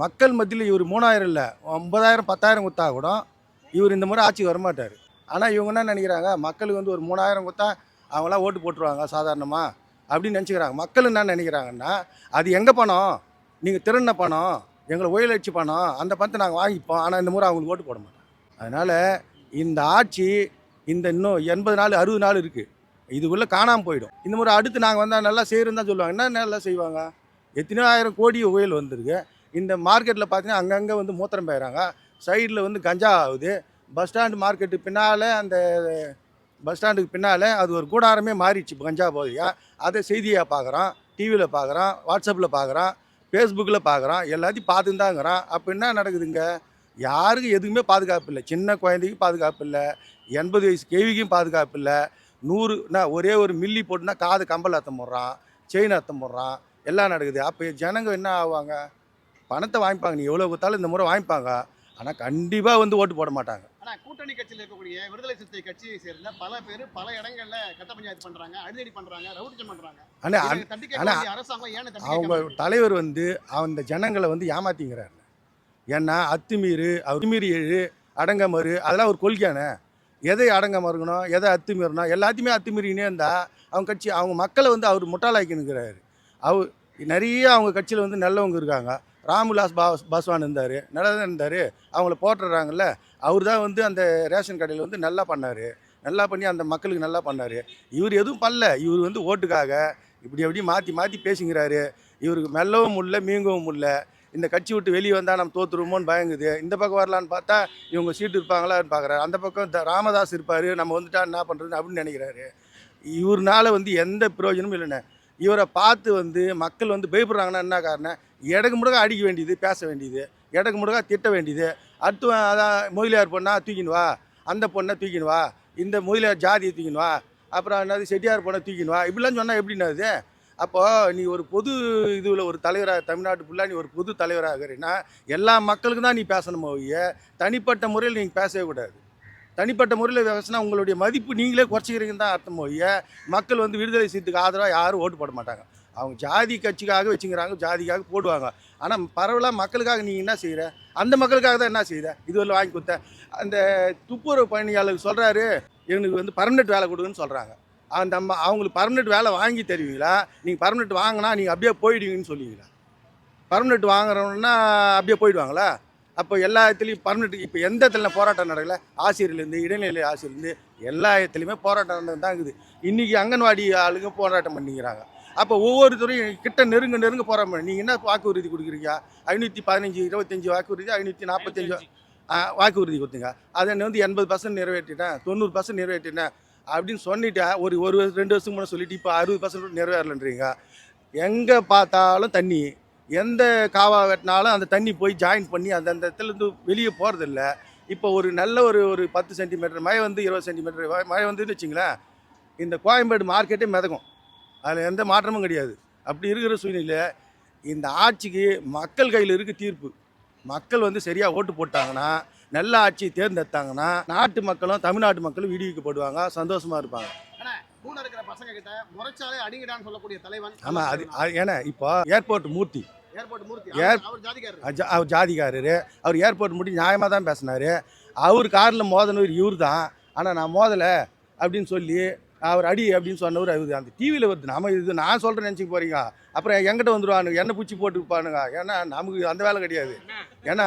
மக்கள் மத்தியில் இவர் மூணாயிரம் இல்லை ஒன்பதாயிரம் பத்தாயிரம் கொடுத்தா கூட இவர் இந்த முறை ஆட்சிக்கு வரமாட்டார். ஆனால் இவங்க என்ன நினைக்கிறாங்க? மக்களுக்கு வந்து ஒரு மூணாயிரம் கொடுத்தா அவங்களாம் ஓட்டு போட்டுருவாங்க சாதாரணமாக அப்படின்னு நினச்சிக்கிறாங்க. மக்கள் என்ன நினைக்கிறாங்கன்னா அது எங்கே பணம்? நீங்கள் திருண்ண பணம் எங்களை உயலட்சி பணம் அந்த பணத்தை நாங்கள் வாங்கிப்போம். ஆனால் இந்த முறை அவங்களுக்கு ஓட்டு போட மாட்டோம் அதனால் இந்த ஆட்சி இந்த இன்னும் எண்பது நாள் அறுபது நாள் இருக்குது இதுக்குள்ளே காணாமல் போயிடும். இந்த முறை அடுத்து நாங்கள் வந்தால் நல்லா செய்கிறோம் தான் சொல்லுவாங்க. என்ன நல்லா செய்வாங்க? எத்தனையோ ஆயிரம் கோடி உயல் வந்திருக்கு. இந்த மார்க்கெட்டில் பார்த்தீங்கன்னா அங்கங்கே வந்து மூத்திரம் போயிடறாங்க சைடில் வந்து கஞ்சா ஆகுது. பஸ் ஸ்டாண்டு மார்க்கெட்டு பின்னால் அந்த பஸ் ஸ்டாண்டுக்கு பின்னால் அது ஒரு கூடாரமே மாறிடுச்சு கஞ்சா போதையாக அதை செய்தியாக பார்க்குறோம் டிவியில் பார்க்குறோம் வாட்ஸ்அப்பில் பார்க்குறோம் ஃபேஸ்புக்கில் பார்க்குறோம் எல்லாத்தையும் பார்த்துன்னு அப்போ என்ன நடக்குதுங்க? யாருக்கும் எதுக்குமே பாதுகாப்பு இல்லை. சின்ன குழந்தைக்கும் பாதுகாப்பு இல்லை. எண்பது வயசு கேவிக்கும் பாதுகாப்பு இல்லை. நூறு நான் ஒரே ஒரு மில்லி போட்டுனா காது கம்பல் அத்தம் போடுறான் செயின் அத்தம் போடுறான் எல்லாம் நடக்குது. அப்போ ஜனங்க என்ன ஆவாங்க? பணத்தை வாங்கிப்பாங்க. நீ எவ்வளோ கொடுத்தாலும் இந்த முறை வாங்கிப்பாங்க. ஆனால் கண்டிப்பாக வந்து ஓட்டு போட மாட்டாங்க. ஆனா கூட்டணி கட்சியில் இருக்கக்கூடிய விடுதலை சிறுத்தை கட்சியை சேர்ந்த பல பேர் பல இடங்கள்ல கட்ட பஞ்சாயத்து பண்றாங்க அடிதடி பண்றாங்க ரவுடிச்சம் பண்றாங்க. ஆனால் அரசாங்கம் ஏன்னு அவங்க? தலைவர் வந்து அந்த ஜனங்களை வந்து ஏமாத்திங்கிறாரு. ஏன்னா அத்துமீறு அத்துமீறி எழு அடங்கமறு அதெல்லாம் ஒரு கொள்கையானே எதை அடங்க மறுக்கணும் எதை அத்துமீறணும் எல்லாத்தையுமே அத்துமீறினே இருந்தால் அவங்க கட்சி அவங்க மக்களை வந்து அவர் முட்டாளாக்கினுக்கிறாரு அவர் நிறைய அவங்க கட்சியில் வந்து நல்லவங்க இருக்காங்க. ராம்விலாஸ் பாஸ் பாஸ்வான் இருந்தார் நல்லா தான் இருந்தார் அவங்கள போட்டுடுறாங்கல்ல அவர் தான் வந்து அந்த ரேஷன் கடையில் வந்து நல்லா பண்ணார். நல்லா பண்ணி அந்த மக்களுக்கு நல்லா பண்ணார். இவர் எதுவும் பண்ணல. இவர் வந்து ஓட்டுக்காக இப்படி அப்படி மாற்றி மாற்றி பேசுங்கிறாரு இவருக்கு மெல்லவும் இல்லை மீங்கவும் இல்லை. இந்த கட்சி விட்டு வெளியே வந்தால் நம்ம தோத்துருவோமோன்னு பயங்குது. இந்த பக்கம் வரலான்னு பார்த்தா இவங்க சீட்டு இருப்பாங்களான்னு பார்க்குறாரு. அந்த பக்கம் த- ராமதாஸ் இருப்பார். நம்ம வந்துட்டா என்ன பண்ணுறது அப்படின்னு நினைக்கிறாரு. இவர்னால வந்து எந்த பிரயோஜனமும் இல்லைண்ணே. இவரை பார்த்து வந்து மக்கள் வந்து பயப்படுறாங்கன்னா என்ன காரணம்? இடக்கு முடுக்க அடிக்க வேண்டியது பேச வேண்டியது. இடக்கு முடுக்க திட்ட வேண்டியது. அடுத்து அதான் முதலியார் பொண்ணா தூக்கின்னு வா. அந்த பொண்ணை தூக்கின்னு வா. இந்த முதலியார் ஜாதியை தூக்கின்னு வா. அப்புறம் என்னது செட்டியார் பொண்ணை தூக்கின்னு வா. இப்படிலாம் சொன்னால் எப்படின்னா அது நீ ஒரு பொது இதுவில் ஒரு தலைவராக தமிழ்நாட்டு ஃபுல்லாக நீ ஒரு பொது தலைவராக இருக்கிறீன்னா எல்லா மக்களுக்கும் தான் நீ பேசணும் ஒழிய தனிப்பட்ட முறையில் நீங்கள் பேசவே கூடாது. தனிப்பட்ட முறையில் பேசினா உங்களுடைய மதிப்பு நீங்களே குறைச்சிக்கிறீங்கன்னு தான் அர்த்தம் ஒழிய மக்கள் வந்து விடுதலை சீட்டுக்கு ஆதரவாக யாரும் ஓட்டு போட மாட்டாங்க. அவங்க ஜாதி கட்சிக்காக வச்சுக்கிறாங்க ஜாதிக்காக போடுவாங்க. ஆனால் பரவலாக மக்களுக்காக நீ என்ன செய்கிற அந்த மக்களுக்காக தான் என்ன செய்கிற இதுவரை வாங்கி கொடுத்த. அந்த துப்புரவு பணியாளர் சொல்கிறாரு எனக்கு வந்து பர்மனெண்ட் வேலை கொடுங்கன்னு சொல்கிறாங்க அந்த அம்மா அவங்களுக்கு பர்மனெண்ட் வேலை வாங்கி தருவீங்களா? நீங்கள் பர்மனெண்ட் வாங்கினா நீங்கள் அப்படியே போயிடுவீங்கன்னு சொல்லுவீங்களா? பர்மனெண்ட் வாங்குறோன்னா அப்படியே போயிடுவாங்களா? அப்போ எல்லா இடத்துலையும் பர்மனெண்ட் இப்போ எந்த இடத்துல போராட்டம் நடக்கல? ஆசிரியர்லேருந்து இடைநிலை ஆசிரியர்லேருந்து எல்லா இடத்துலையுமே போராட்டம் நடந்து தான் இருக்குது. இன்றைக்கி அங்கன்வாடி ஆளுங்க போராட்டம் பண்ணிக்கிறாங்க. அப்போ ஒவ்வொருத்தரையும் கிட்ட நெருங்க நெருங்க போராட்டம் நீங்கள் என்ன வாக்குறுதி கொடுக்குறீங்க? ஐநூற்றி பதினஞ்சு இருபத்தஞ்சி வாக்குறுதி ஐநூற்றி நாற்பத்தஞ்சு வாக்குறுதி கொடுத்தீங்க. அதை வந்து எண்பது பர்சன்ட் நிறைவேற்றிட்டேன் தொண்ணூறு பர்சன்ட் நிறைவேற்றிட்டேன் அப்படின்னு சொல்லிட்டு ஒரு ஒரு வருஷம், ரெண்டு வருஷத்துக்கு முன்னே சொல்லிட்டு இப்போ அறுபது பர்சன்ட் நிறைவேறலன்றீங்க. எங்கே பார்த்தாலும் தண்ணி. எந்த காவா வெட்டினாலும் அந்த தண்ணி போய் ஜாயின் பண்ணி அந்த அந்த இடத்துலேருந்து வெளியே போகிறதில்ல இப்போ ஒரு நல்ல ஒரு ஒரு பத்து சென்டிமீட்டர் மழை வந்து இருபது சென்டிமீட்டர் மழை வந்துன்னு வச்சிங்களேன் இந்த கோயம்பேடு மார்க்கெட்டே மிதக்கும். அதில் எந்த மாற்றமும் கிடையாது. அப்படி இருக்கிற சூழ்நிலை இந்த ஆட்சிக்கு மக்கள் கையில் இருக்குது தீர்ப்பு. மக்கள் வந்து சரியாக ஓட்டு போட்டாங்கன்னா நல்ல ஆட்சியை தேர்ந்தெடுத்தாங்கன்னா நாட்டு மக்களும் தமிழ்நாட்டு மக்களும் விடுவிக்கப்படுவாங்க சந்தோஷமாக இருப்பாங்க. ஆமாம் அது ஏன்னா இப்போ ஏர்போர்ட் மூர்த்தி. அவர் ஜாதிக்காரர். அவர் ஏர்போர்ட் முடி நியாயமாக தான் பேசினார். அவர் காரில் மோதனவர் இவர் தான் ஆனால் நான் மோதலை அப்படின்னு சொல்லி அவர் அடி அப்படின்னு சொன்னவர் அவர் அந்த டிவியில் வருது. நாம இது நான் சொல்கிறேன் நினச்சிக்க போகிறீங்க அப்புறம் எங்கிட்ட வந்துடுவானுங்க எண்ணெய் பூச்சி போட்டுப்பானுங்க ஏன்னா நமக்கு அந்த வேலை கிடையாது. ஏன்னா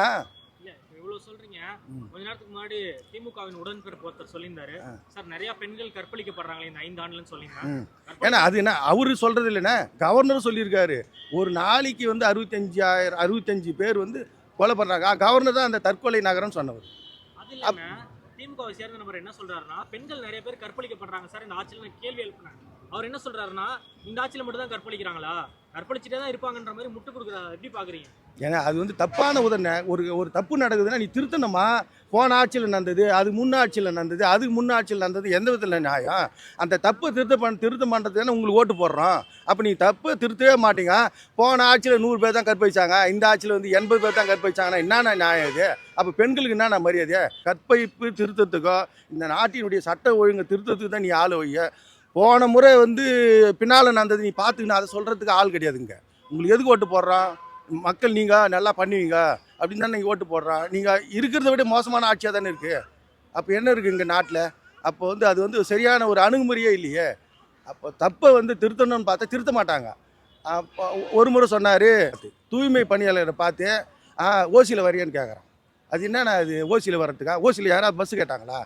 இவ்வளவு சொல்றீங்க. ம். கொஞ்ச நேரத்துக்கு முன்னாடி திமுகவின் உடன்பிறப்பு ஒருத்தர் சொல்லியிருந்தாரு. சார் நிறைய பெண்கள் கற்பழிக்கப்படுறாங்களே இந்த ஐந்து ஆண்டுலன்னு சொல்லியிருந்தாங்க ம். ஏன்னா அது என்ன அவரு சொல்கிறது இல்லைண்ணே கவர்னர் சொல்லியிருக்காரு. ஒரு நாளைக்கு வந்து அறுபத்தஞ்சாயிரம் அறுபத்தஞ்சு பேர் வந்து கொலை பண்ணுறாங்க கவர்னர் தான் அந்த தற்கொலை நகரம்னு சொன்னவர். அது திமுகவை சேர்ந்த நபர் என்ன சொல்றாருன்னா பெண்கள் நிறைய பேர் கற்பழிக்கப்படுறாங்க சார் இந்த ஆட்சியில் நான் கேள்வி எழுப்பினேன் அவர் என்ன சொல்றாருன்னா இந்த ஆட்சியில மட்டும் தான் கற்பழிக்கிறாங்களா? கற்பழிச்சுட்டே தான் இருப்பாங்கன்ற மாதிரி முட்டு கொடுக்குறாரு எப்படி பாக்குறீங்க? ஏன்னா அது வந்து தப்பான உதன ஒரு ஒரு தப்பு நடக்குதுன்னா நீ திருத்தணுமா? போன ஆட்சியில் நடந்தது அது முன்ன ஆட்சியில் நடந்தது அதுக்கு முன்ன ஆட்சியில் நடந்தது எந்த விதத்தில் நியாயம்? அந்த தப்பை திருத்த பண்ண திருத்தம் பண்ணுறது உங்களுக்கு ஓட்டு போடுறோம். அப்போ நீ தப்பை திருத்தவே மாட்டீங்க. போன ஆட்சியில் நூறு பேர் தான் கற்பழிச்சாங்க. இந்த ஆட்சியில் வந்து எண்பது பேர் தான் கற்பழிச்சாங்கன்னா என்னென்ன நியாயம் இது? அப்போ பெண்களுக்கு என்னென்ன மரியாதை? கற்பழிப்பு திருத்தத்துக்கோ இந்த நாட்டினுடைய சட்ட ஒழுங்கு திருத்தத்துக்கு தான் நீ ஆள் வைய போன முறை வந்து பின்னால் நடந்தது நீ பார்த்துக்கணும் அதை சொல்கிறதுக்கு ஆள் கிடையாதுங்க. உங்களுக்கு எதுக்கு ஓட்டு போடுறான் மக்கள் நீங்கள் நல்லா பண்ணுவீங்க அப்படின்னு தான் நீங்கள் ஓட்டு போடுறான் நீங்கள் இருக்கிறத விட மோசமான ஆட்சியாக தானே இருக்குது அப்போ என்ன இருக்குது இங்கே நாட்டில்? அப்போ வந்து அது வந்து சரியான ஒரு அணுகுமுறையே இல்லையே. அப்போ தப்பை வந்து திருத்தணும்னு பார்த்தா திருத்த மாட்டாங்க. அப்போ ஒரு முறை சொன்னார் தூய்மை பணியாளரை பார்த்து ஆ ஓசியில் வரியான்னு கேட்குறான் அது என்னென்ன அது ஓசியில் வர்றதுக்கா? ஓசியில் யாராவது பஸ்ஸு கேட்டாங்களா?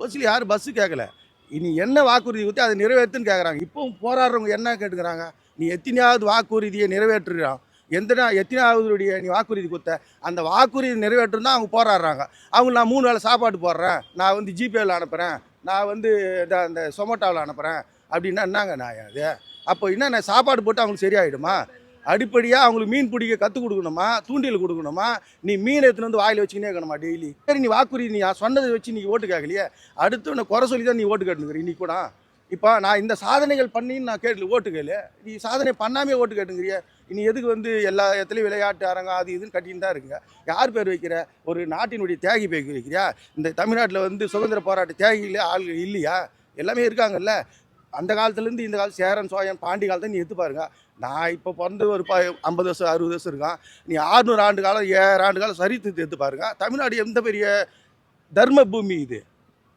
ஓசியில் யாரும் பஸ்ஸு கேட்கல இனி என்ன வாக்குறுதி கொடுத்து அதை நிறைவேற்றுன்னு கேட்குறாங்க இப்போவும் போராடுறவங்க என்ன கேட்டுக்கிறாங்க? நீ எத்தனையாவது வாக்குறுதியை நிறைவேற்றுறான். எந்த எத்தனாவதுடைய நீ வாக்குறுதி கொடுத்த அந்த வாக்குறுதி நிறைவேற்றம் தான் அவங்க போராடுறாங்க. அவங்க நான் மூணு வேளை சாப்பாடு போடுறேன். நான் வந்து ஜிபேவில் அனுப்புகிறேன் நான் வந்து இந்த அந்த சொமோட்டோவில் அனுப்புகிறேன் அப்படின்னா என்னங்க நான் அது? அப்போ என்ன நான் சாப்பாடு போட்டு அவங்களுக்கு சரியாயிடுமா? அடிப்படையாக அவங்களுக்கு மீன் பிடிக்க கற்றுக் கொடுக்கணுமா? தூண்டில் கொடுக்கணுமா? நீ மீன் எடுத்துன்னு வந்து வாயில் வச்சுக்கினே இருக்கணுமா டெய்லி? சரி நீ வாக்குறுதி நீ சொன்னதை வச்சு நீ ஓட்டு கேட்கலையே? அடுத்து உன்னை குறை சொல்லி தான் நீ ஓட்டு கேட்டுங்கிற இன்னைக்கு கூட. இப்போ நான் இந்த சாதனைகள் பண்ணின்னு நான் கேட்டு ஓட்டு கேளு. நீ சாதனை பண்ணாமே ஓட்டு கேட்டுங்கிறியே இனி எதுக்கு வந்து எல்லா இடத்துலையும் விளையாட்டு அரங்கம் அது இதுன்னு கட்டின்னு தான் இருக்குங்க. யார் பேர் வைக்கிற? ஒரு நாட்டினுடைய தியாகி பேர் வைக்கிறியா? இந்த தமிழ்நாட்டில் வந்து சுதந்திர போராட்ட தியாகிகளே ஆள்கள் இல்லையா? எல்லாமே இருக்காங்கல்ல. அந்த காலத்துலேருந்து இந்த காலம் சேரன் சோழன் பாண்டி காலத்தை நீ எடுத்து பாருங்க. நான் இப்போ பிறந்து ஒரு ப ஐம்பது வருஷம் அறுபது வருஷம் இருக்கான். நீ ஆறுநூறு ஆண்டு காலம் ஏழு ஆண்டு காலம் சரித்து எடுத்து பாருங்க. தமிழ்நாடு எந்த பெரிய தர்ம பூமி இது?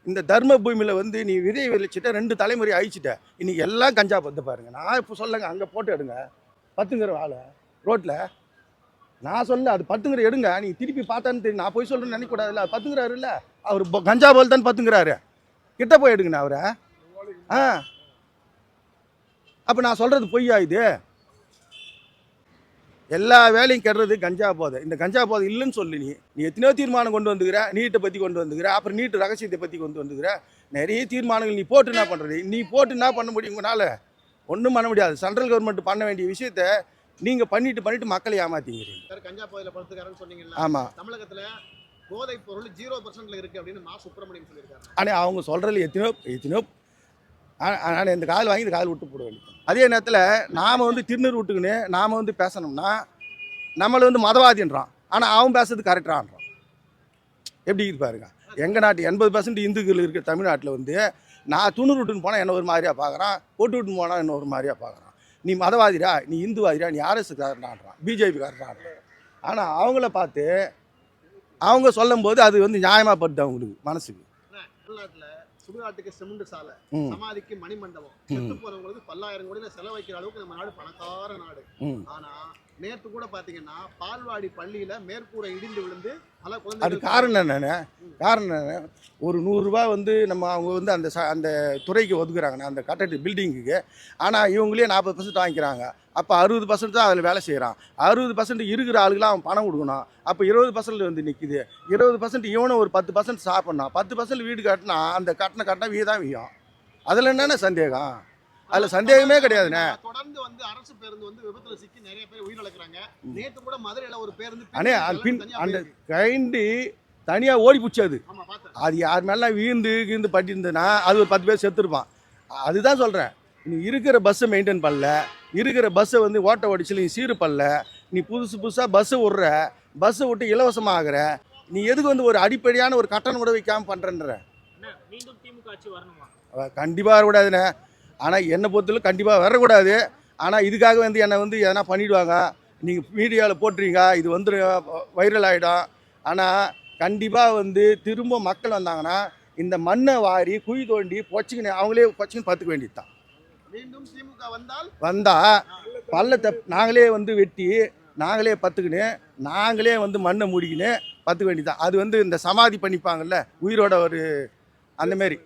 இந்த தர்ம பூமியில் வந்து நீ விதை விளைச்சிட்ட ரெண்டு தலைமுறை அழிச்சிட்ட. இன்றைக்கி எல்லாம் கஞ்சா பத்து பாருங்கள் நான் இப்போ சொல்லுங்க அங்கே போட்டு எடுங்க. பத்துங்கிற ஆளை ரோட்டில் நான் சொல்ல அது பத்துங்கிற எடுங்க. நீ திருப்பி பார்த்தான்னு தெரியும் நான் போய் சொல்கிறேன்னு நினைக்கூடாதுல்ல பத்துங்கிறாரு இல்லை. அவர் கஞ்சா போல் தான் பத்துங்கிறாரு. கிட்ட போய் எடுங்கண்ணா அவரை. ஆ. அப்போ நான் சொல்கிறது பொய்யா இது? எல்லா வேலையும் கெடுறது கஞ்சா போதை. இந்த கஞ்சா போதை இல்லைன்னு சொல்லு நீ. நீ எத்தனையோ தீர்மானம் கொண்டு வந்துக்கிற நீட்டை பற்றி கொண்டு வந்துக்கிற அப்புறம் நீட்டு ரகசியத்தை பற்றி கொண்டு வந்துக்கிற. நிறைய தீர்மானங்கள் நீ போட்டு என்ன பண்ணுறது நீ போட்டு என்ன பண்ண முடியும் உங்களால் ஒன்றும் பண்ண முடியாது. சென்ட்ரல் கவர்மெண்ட் பண்ண வேண்டிய விஷயத்த நீங்கள் பண்ணிட்டு பண்ணிட்டு மக்களை ஏமாத்திங்கிறீங்க சார் கஞ்சா போதையில படுத்துக்காரன்னு சொன்னீங்கல்ல. ஆமாம் தமிழகத்துல போதைப் பொருள் ஜீரோ பர்சன்ட்ல இருக்கு அப்படின்னு மா சுப்பிரமணியம் சொல்லியிருக்காரு. ஆனால் அவங்க சொல்கிறதுல எத்தனையோ எத்தனையோ ஆனால் இந்த கால் வாங்கி இந்த கால் விட்டு போட வேண்டியது அதே நேரத்தில் நாம் வந்து திருநூறு விட்டுக்குன்னு நாம் வந்து பேசணும்னா நம்மளை வந்து மதவாதின்றான். ஆனால் அவன் பேசுறது கரெக்டான்றான் எப்படி இருக்கு பாருங்க. எங்கள் நாட்டு எண்பது பர்சன்ட் இந்துக்கள் இருக்கிற தமிழ்நாட்டில் வந்து நான் துணூறு விட்டுன்னு போனால் என்ன ஒரு மாதிரியாக பார்க்குறான் போட்டு விட்டுன்னு போனால் என்ன ஒரு மாதிரியாக பார்க்குறான் நீ மதவாதிடா நீ இந்துவாதிடா நீ ஆர்எஸ் காரனான்றான் பிஜேபி காரனான்றான் ஆனால் அவங்கள பார்த்து அவங்க சொல்லும்போது அது வந்து நியாயமாக படுது அவங்களுக்கு மனசுக்கு. சுடுகாட்டுக்கு சிமெண்ட் சாலை சமாதிக்கு மணிமண்டபம் செத்து போனவங்களுக்கு பல்லாயிரம் கோடியில செலவழிக்கிற அளவுக்கு நம்ம நாடு பணக்கார நாடு. ஆனா நேற்று கூட பார்த்தீங்கன்னா பால்வாடி பள்ளியில் மேற்கூரை இடிந்து விழுந்து பல அது காரணம் என்னென்ன? காரணம் என்ன ஒரு நூறுரூவா வந்து நம்ம அவங்க வந்து அந்த ச அந்த துறைக்கு ஒதுக்குறாங்கண்ணா அந்த கட்டட்டு பில்டிங்குக்கு ஆனால் இவங்களே நாற்பது பர்சன்ட் வாங்கிக்கிறாங்க. அப்போ அறுபது பர்சன்ட் தான் அதில் வேலை செய்கிறான் அறுபது பர்சன்ட் இருக்கிற ஆளுக்கெல்லாம் அவன் பணம் கொடுக்கணும். அப்போ இருபது பர்சன்ட் வந்து நிற்கிது இருபது பர்சன்ட் இவனும் ஒரு பத்து பர்சன்ட் சாப்பிட்ணும். பத்து பர்சன்ட் வீடு கட்டினா அந்த கட்டின கட்டினா வீடு தான் வீயும். அதில் என்னென்ன சந்தேகம்? அதில் சந்தேகமே கிடையாதுண்ணே. தொடர்ந்து வந்து அரசு பேருந்து வந்து விபத்துல சிக்கி நிறைய பேர் உயிரிழக்கிறாங்க. நேத்து கூட மதுரையில ஒரு பேருந்து அண்ணே பின் அது பின் தனியா அந்த. கைண்டு தனியாக ஓடி பிடிச்சி அது. அது யார் மேலாம் வீழ்ந்து கீழ்ந்து பட்டிருந்ததுன்னா அது ஒரு பத்து பேர் செத்துருப்பான். அதுதான் சொல்கிறேன் நீ இருக்கிற பஸ்ஸை மெயின்டைன் பண்ணல. இருக்கிற பஸ்ஸை வந்து ஓட்ட ஓடிச்சு நீ சீரு பண்ணல. நீ புதுசு புதுசாக பஸ்ஸை விட்ற பஸ்ஸை விட்டு இலவசமாக ஆகுற நீ எதுக்கு வந்து ஒரு அடிப்படையான ஒரு கட்டணம் கூட வைக்காமல் பண்ணுறன்ற கண்டிப்பாக வரக்கூடாதுண்ணே. ஆனால் என்னை பொறுத்தவரை கண்டிப்பாக வரக்கூடாது. ஆனால் இதுக்காக வந்து என்னை வந்து எதனா பண்ணிடுவாங்க? நீங்கள் மீடியாவில் போட்டுறீங்க இது வந்து வைரல் ஆகிடும் ஆனால் கண்டிப்பாக வந்து திரும்ப மக்கள் வந்தாங்கன்னா இந்த மண்ணை வாரி குழி தோண்டி பொச்சிக்கின்னு அவங்களே பொச்சிக்கின்னு பத்துக்க வேண்டியது தான் மீண்டும் திமுக வந்தால்? வந்தால் பள்ளத்தை நாங்களே வந்து வெட்டி நாங்களே பத்துக்கின்னு நாங்களே வந்து மண்ணை மூடிக்கின்னு பத்துக்க வேண்டியது தான் அது வந்து இந்த சமாதி பண்ணிப்பாங்கல்ல உயிரோட ஒரு அந்த மாரி.